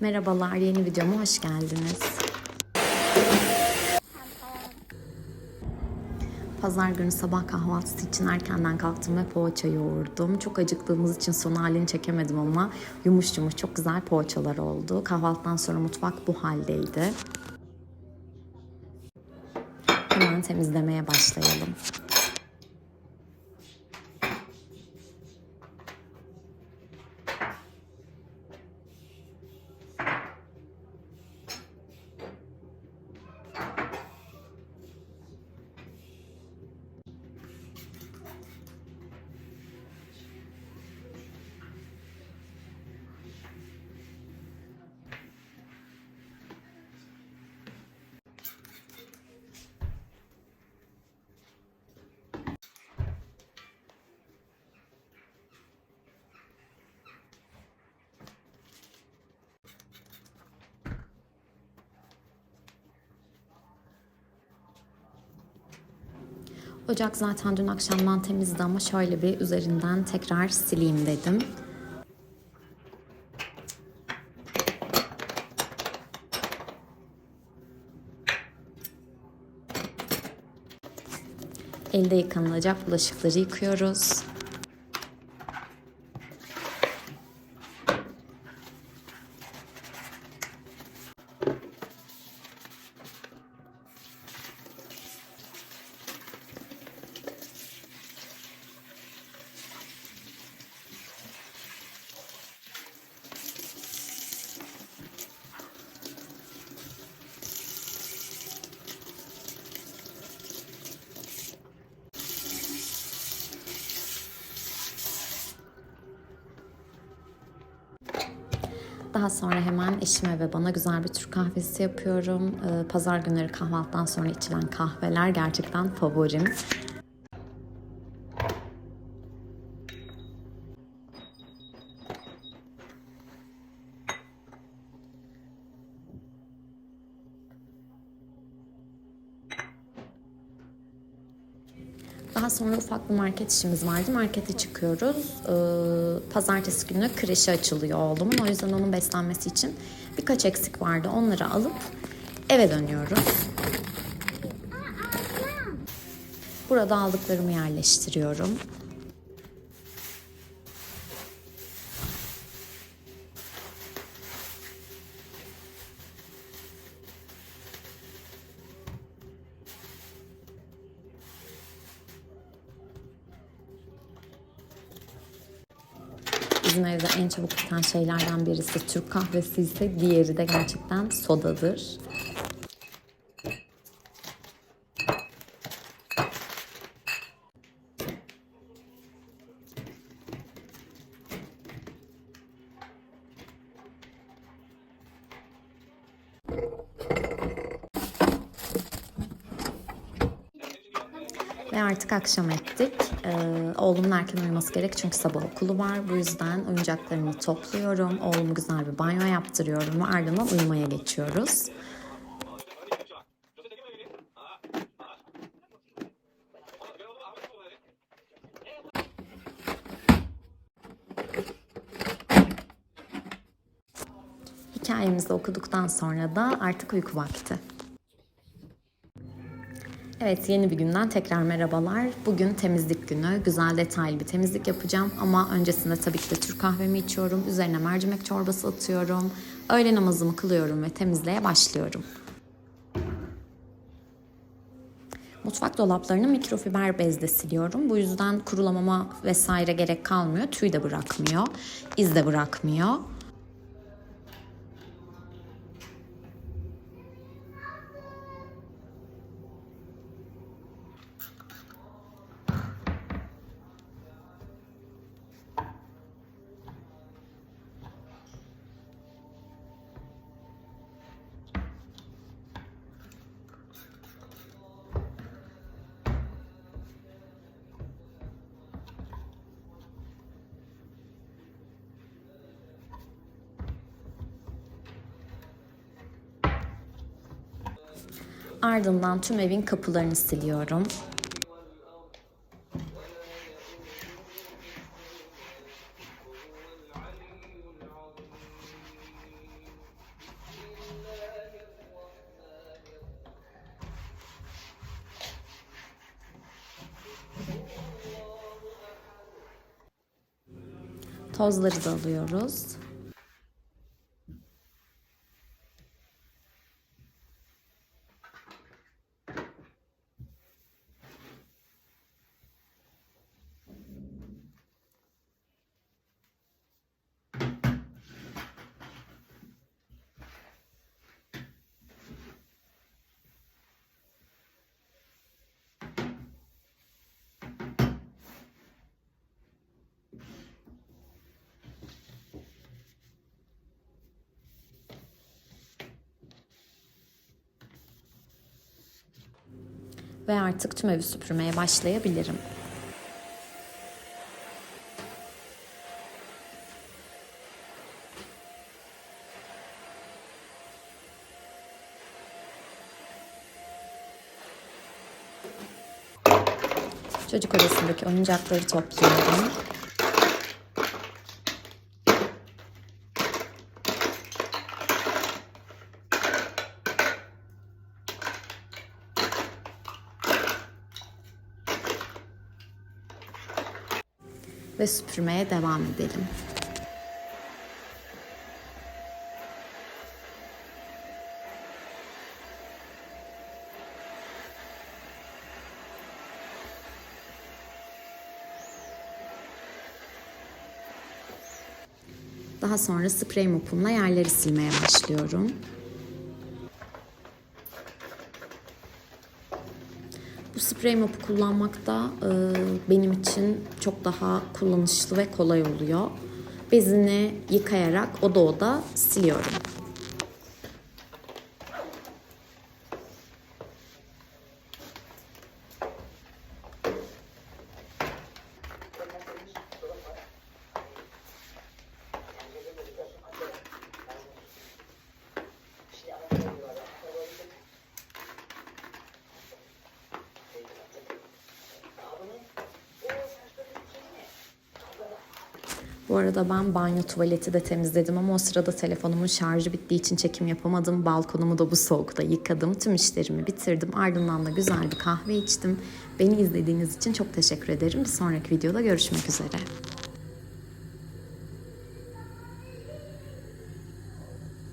Merhabalar, yeni videoma hoş geldiniz. Pazar günü sabah kahvaltısı için erkenden kalktım ve poğaça yoğurdum. Çok acıktığımız için son halini çekemedim ama yumuş yumuş çok güzel poğaçalar oldu. Kahvaltıdan sonra mutfak bu haldeydi. Hemen temizlemeye başlayalım. Ocak zaten dün akşamdan temizdi ama şöyle bir üzerinden tekrar sileyim dedim. Elde yıkanılacak bulaşıkları yıkıyoruz. Daha sonra hemen eşime ve bana güzel bir Türk kahvesi yapıyorum. Ee, Pazar günleri kahvaltıdan sonra içilen kahveler gerçekten favorim. Daha sonra ufak bir market işimiz vardı. Markete çıkıyoruz. Ee, pazartesi günü kreşi açılıyor oğlumun. O yüzden onun beslenmesi için birkaç eksik vardı. Onları alıp eve dönüyoruz. Burada aldıklarımı yerleştiriyorum. Bizim evde en çabuk biten şeylerden birisi Türk kahvesi ise diğeri de gerçekten sodadır. Ve artık akşam ettik. Ee, oğlumun erken uyuması gerek çünkü sabah okulu var. Bu yüzden oyuncaklarımı topluyorum. Oğlumu güzel bir banyo yaptırıyorum ardından uyumaya geçiyoruz. Hikayemizi okuduktan sonra da artık uyku vakti. Evet yeni bir günden tekrar merhabalar. Bugün temizlik günü. Güzel detaylı bir temizlik yapacağım ama öncesinde tabii ki de Türk kahvemi içiyorum. Üzerine mercimek çorbası atıyorum. Öğle namazımı kılıyorum ve temizliğe başlıyorum. Mutfak dolaplarını mikrofiber bezle siliyorum. Bu yüzden kurulamama vesaire gerek kalmıyor. Tüy de bırakmıyor, iz de bırakmıyor. Ardından tüm evin kapılarını siliyorum. Tozları da alıyoruz. Ve artık tüm evi süpürmeye başlayabilirim. Çocuk odasındaki oyuncakları topluyorum. Ve süpürmeye devam edelim. Daha sonra sprey mopumla yerleri silmeye başlıyorum. Bu sprey mopu kullanmak da e, benim için çok daha kullanışlı ve kolay oluyor. Bezini yıkayarak oda oda siliyorum. Bu arada ben banyo tuvaleti de temizledim ama o sırada telefonumun şarjı bittiği için çekim yapamadım. Balkonumu da bu soğukta yıkadım. Tüm işlerimi bitirdim. Ardından da güzel bir kahve içtim. Beni izlediğiniz için çok teşekkür ederim. Bir sonraki videoda görüşmek üzere.